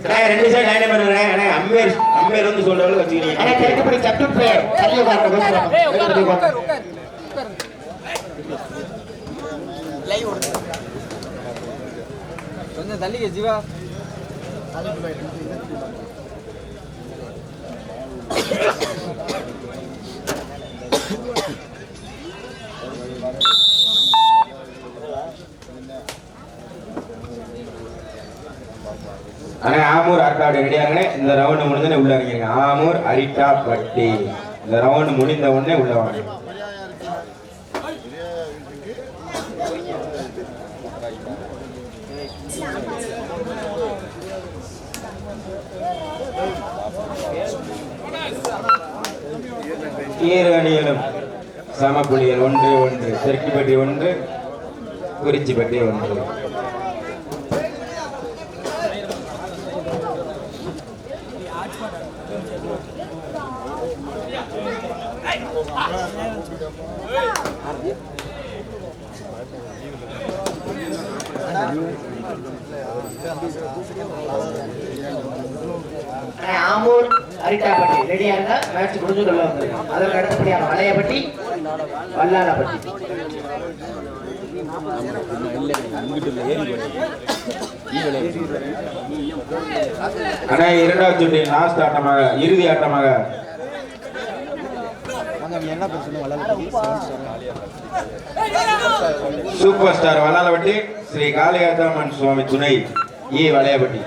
அண்ணா, ரெண்டு side line பண்ணுங்க அண்ணா ampere ampere வந்து வச்சுக்கிறீங்க தெற்குப்படி பிளேயர் தள்ளி கொஞ்சம் தள்ளிக்க ஜீவா அண்ணா ஆமூர் அரிட்டாப்பட்டி ரெடியாங்கண்ணே இந்த ரவுண்டு முடிஞ்சோடனே உள்ள இறங்கிருங்க. ஆமூர் அரிட்டாப்பட்டி இந்த ரவுண்டு முடிந்த உடனே உள்ள வாங்க. இரு அணிகளும் சமப்புள்ளிகள் ஒன்று ஒன்று. தெற்குப்பட்டி ஒன்று குறிச்சிப்பட்டி ஒன்று. ஆமூர் அரிட்டாப்பட்டி ரெடியா இருந்தா மேட்ச் முடிஞ்சு உள்ள அதற்கு அடுத்தபடியாக வளையப்பட்டி வல்லாளப்பட்டி. இரண்டாவது இறுதி ஆட்டமாக என்ன பிரச்சனை வளர்ந்து சூப்பர் ஸ்டார் வல்லாலப்பட்டி ஸ்ரீ காளிகாத்தாமன் சுவாமி துணை ஈ வளையப்பட்டி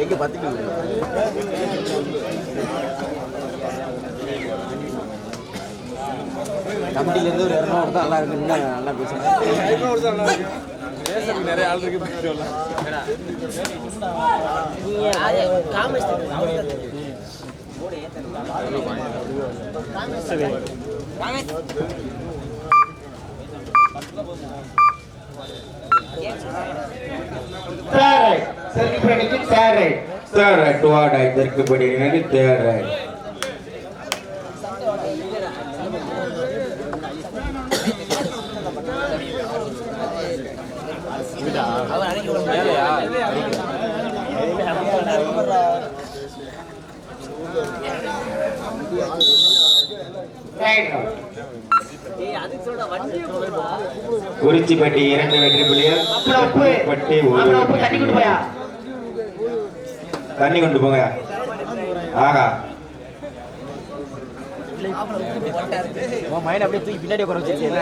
எங்க பத்துக்கு கமிட்டில இருந்து ஒரு இரநூறு தான் நல்லா இருக்கு நல்லா பேசுறேன் நிறைய ஆள் இருக்கு தேர்ட் ரைட் தெற்குப்படிக்கு தேர்ட் ரைட் தேர்ட் ரைட் டுவாடாய் தெற்குப்படி நினைவு தேர்ட் ரைட் ரைட் குறிச்சிப்பட்டி இரண்டு வெற்றி உப்பு. பட்டி தண்ணி கொண்டு போயா? தண்ணி கொண்டு போங்க. ஆகா. உன் மைண்ட் அப்படியே தூக்கி பின்னாடி உட்கார வச்சிருக்கீங்க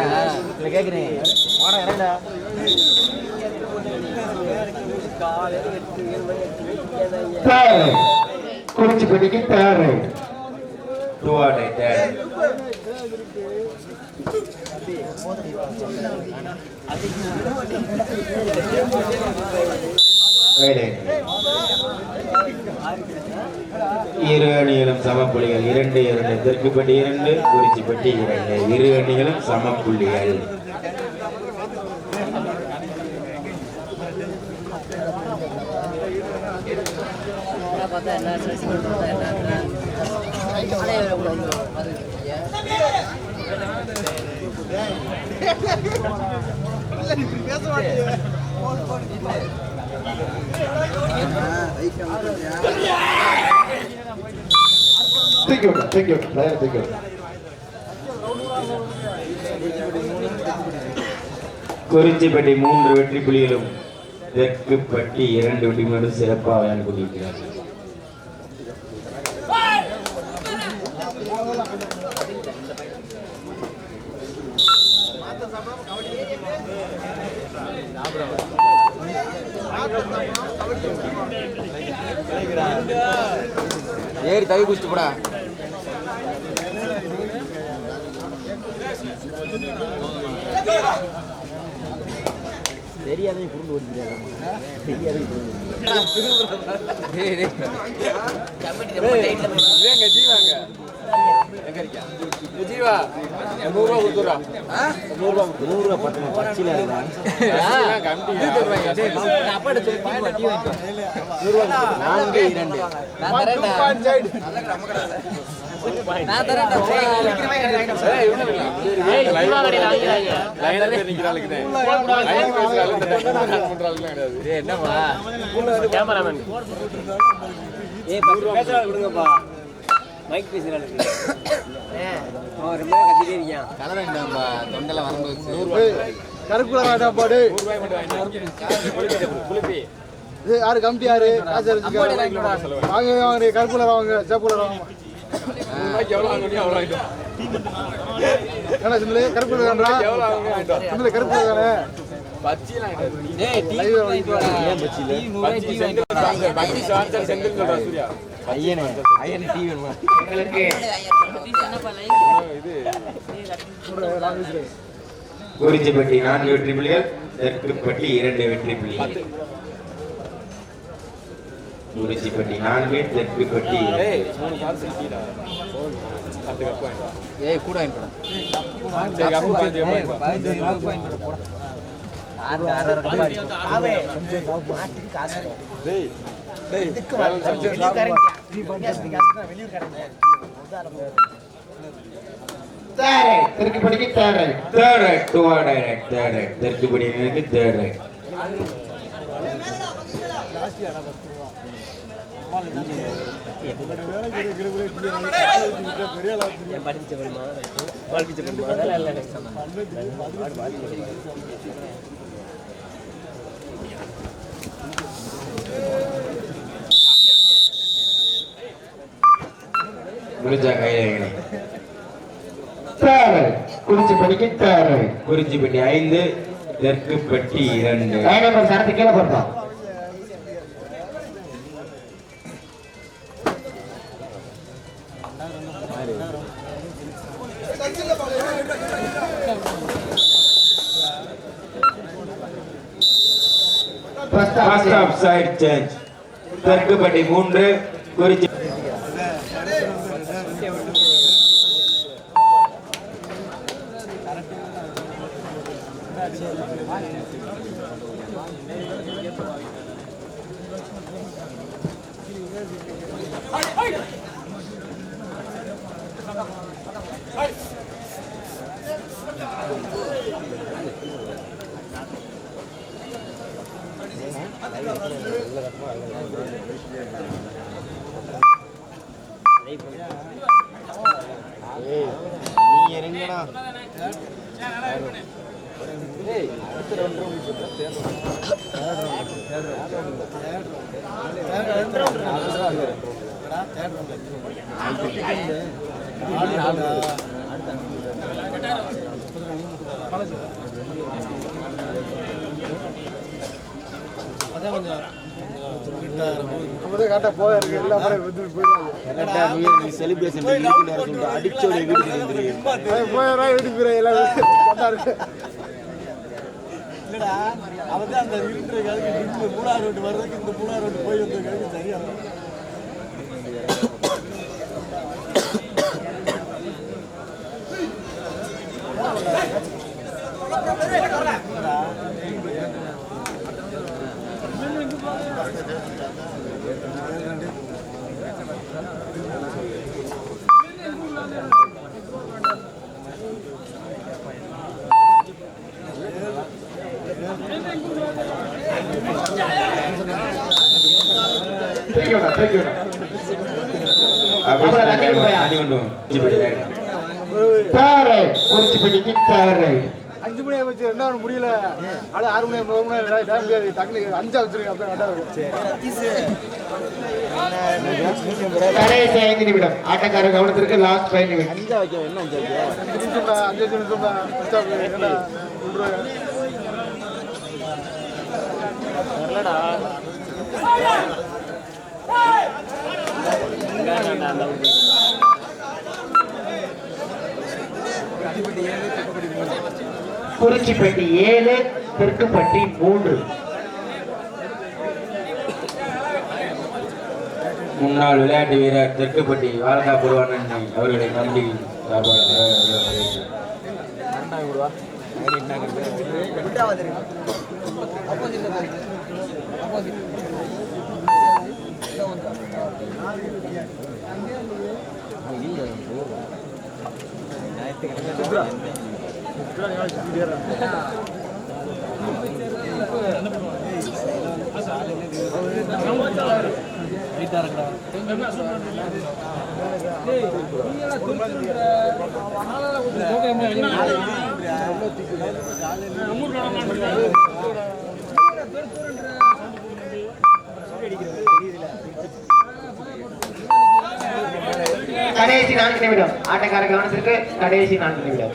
இல்லை கேட்குறேன் வாடா இறங்கடா. டுவாடாய் தேர்ட் வேலை இரு அணிகளும் சமப்புள்ளிகள் இரண்டு இரண்டு. தெற்குப்பட்டி இரண்டு குறிச்சிப்பட்டி இரண்டு. இரு அணிகளும் சமப்புள்ளிகள் பார்த்தா என்ன சைஸ் பார்த்தா என்ன Thank you, thank you, thank you. Kurichipatti மூன்று வெற்றி புள்ளிகளும் தெற்குப்பட்டி இரண்டு வெற்றி சிறப்பாக விளையாண்டு கொண்டிருக்கிறார் ஏறி தவி குடிச்சிட்டு போடா. தெரியாதே புரிந்து ஓடிக்கிறாங்க தெரியாதே நூறுரூவா பட்டம் பச்சில நான்கு இரண்டு ஏய் பத்து பேசுறா விடுங்கப்பா மைக் பேசுறாளுக்கு அவன் ரொம்ப கத்திட்டே இருக்கான் கலரண்டாம்பா தொண்டல வரும்போது கருப்புல வேண்டாப்பாடு இது யாரு கமிட்டி யாரு? காசு வாங்க. வாங்க கருப்புல வாங்க. சேப்புல வாங்க. சிம்பிளே கருப்புல தானே வாடா. ஏன் பச்சில ஐயனே ஐயனே குறிச்சிப்பட்டி நான்கு வெற்றி புள்ளிகள் தெற்குப்பட்டி இரண்டு வெற்றி புள்ளிகள் குறிச்சிப்பட்டி நான்கு தெற்குப்பட்டி. ஏய் கூட வாங்கிட்டு தேரை திருக்குப்படிக்கு தேர்ட் ரைட் ரைட் டூ தேரை. குறிச்சி குறிச்சிப்பட்டி ஐந்து தெற்குப்பட்டி இரண்டு. லைன் நம்பர் சரத்து கீழே போட்டோம் First half First half side change. Therkupatti மூன்று குறிச்சி கரெக்டா நீ செலிப்ரேஷன் அடிச்சோட வந்துருக்கீங்க போயிடுறா வீட்டுக்கு இருக்கு இல்லடா அவன் தான் அந்த இருக்கிற காலத்துக்கு இந்த மூணாறு ரோடு வர்றதுக்கு இந்த மூணாறு ரோடு போய் வந்த காலத்துக்கு சரியா தூக்கி விடா தூக்கி விடா அபிஷேக் அடி கொண்டு போயா? அடி கொண்டு வா. குறிச்சிப்பட்டி right. தேரை குறிச்சி படிக்கு தேரை அஞ்சு மணி ஆச்சு ரெண்டாவது முடியல அது ஆறு மணி மூணு மணி டைம் முடியாது டக்குனு அஞ்சா வச்சிருக்கேன் அப்படியே இருக்கும் கடைசி ஐந்து நிமிடம் ஆட்டக்காரர் கவனத்திற்கு லாஸ்ட் ஃபைவ் நிமிடம் அஞ்சா வைக்க என்ன அஞ்சா வைக்க? அஞ்சு நிமிஷம் குறிச்சிப்பட்டி ஏழு தெற்குப்பட்டி மூன்று. முன்னாள் விளையாட்டு வீரர் தெற்குப்பட்டி வாழ்கா புருவானன் அவர்களை நம்பி சார்பாக கடைசி நான்கு நிமிடம். ஆட்டக்கார கவனத்திற்கு கடைசி நான்கு நிமிடம்.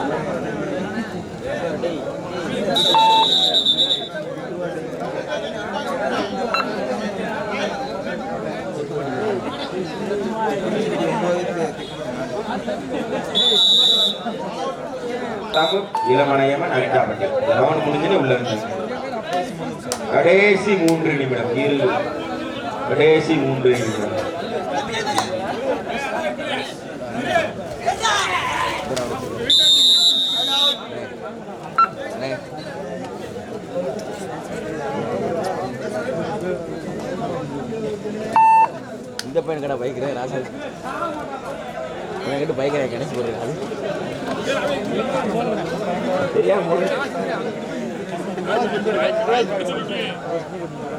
தமு இளமணையம்மன் அரிட்டாப்பட்டி கவனம் முடிஞ்சனே உள்ள கடைசி மூன்று நிமிடம் இரு. கடைசி மூன்று நிமிடம். இந்த பையன் கடை பைக்கிறேன் ராசா என்கிட்ட பைக்கிறேன் கணேசி போடுறாரு தெரியாம.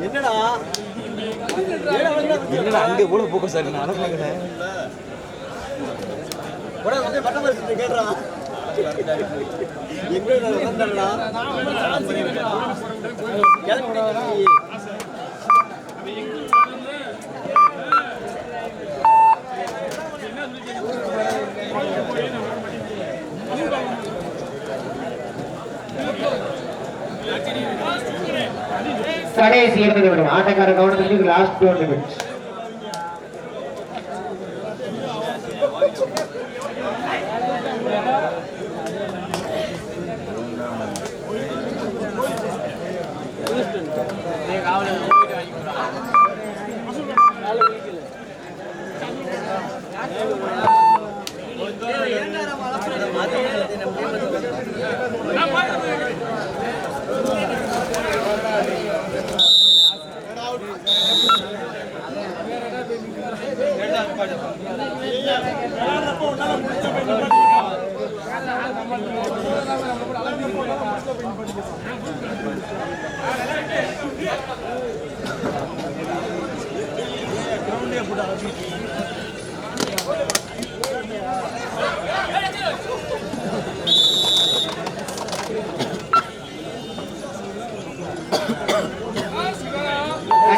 என்னடா? என்னடா அங்கே போல போக்க சார்? நான் பரிசு கேட்றான் எங்க கடைசி இறந்து விடும். ஆட்டக்கார கவனத்துக்கு லாஸ்ட் டோர்னமெண்ட்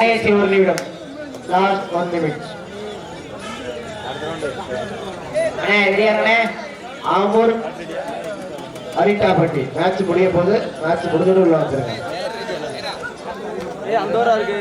கடைசி ஒரு நிமிடம். லாஸ்ட் ஒன் நிமிட் அண்ணே ரெடியாங்கண்ணே ஆம்பூர் அரிட்டாப்பட்டி மேட்ச் முடிய போது மேட்ச் முடிஞ்சோடு உள்ள வந்துருங்க. அந்த இருக்கு.